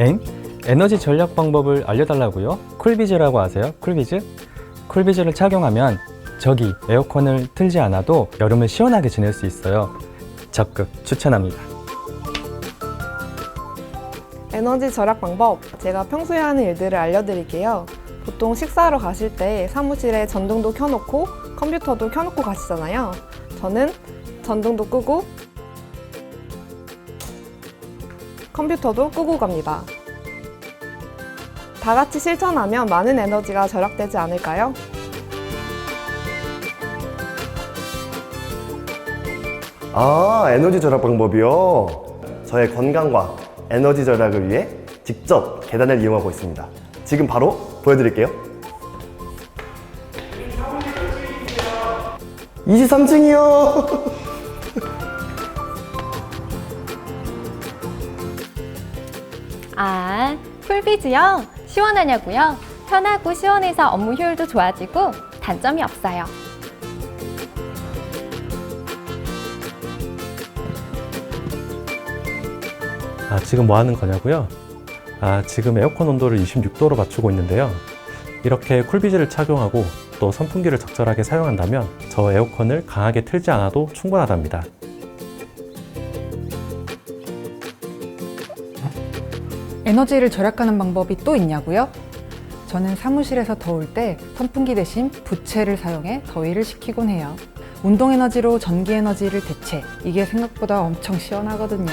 엥? 에너지 절약 방법을 알려달라고요? 쿨비즈라고 아세요? 쿨비즈? 쿨비즈를 착용하면 저기 에어컨을 틀지 않아도 여름을 시원하게 지낼 수 있어요. 적극 추천합니다. 에너지 절약 방법 제가 평소에 하는 일들을 알려드릴게요. 보통 식사하러 가실 때 사무실에 전등도 켜놓고 컴퓨터도 켜놓고 가시잖아요. 저는 전등도 끄고 컴퓨터도 끄고 갑니다. 다 같이 실천하면 많은 에너지가 절약되지 않을까요? 아, 에너지 절약 방법이요? 저의 건강과 에너지 절약을 위해 직접 계단을 이용하고 있습니다. 지금 바로 보여드릴게요. 23층이요! 아, 쿨비즈요? 시원하냐고요? 편하고 시원해서 업무 효율도 좋아지고 단점이 없어요. 아, 지금 뭐 하는 거냐고요? 아, 지금 에어컨 온도를 26도로 맞추고 있는데요. 이렇게 쿨비즈를 착용하고 또 선풍기를 적절하게 사용한다면 저 에어컨을 강하게 틀지 않아도 충분하답니다. 에너지를 절약하는 방법이 또 있냐고요? 저는 사무실에서 더울 때 선풍기 대신 부채를 사용해 더위를 식히곤 해요. 운동 에너지로 전기 에너지를 대체. 이게 생각보다 엄청 시원하거든요.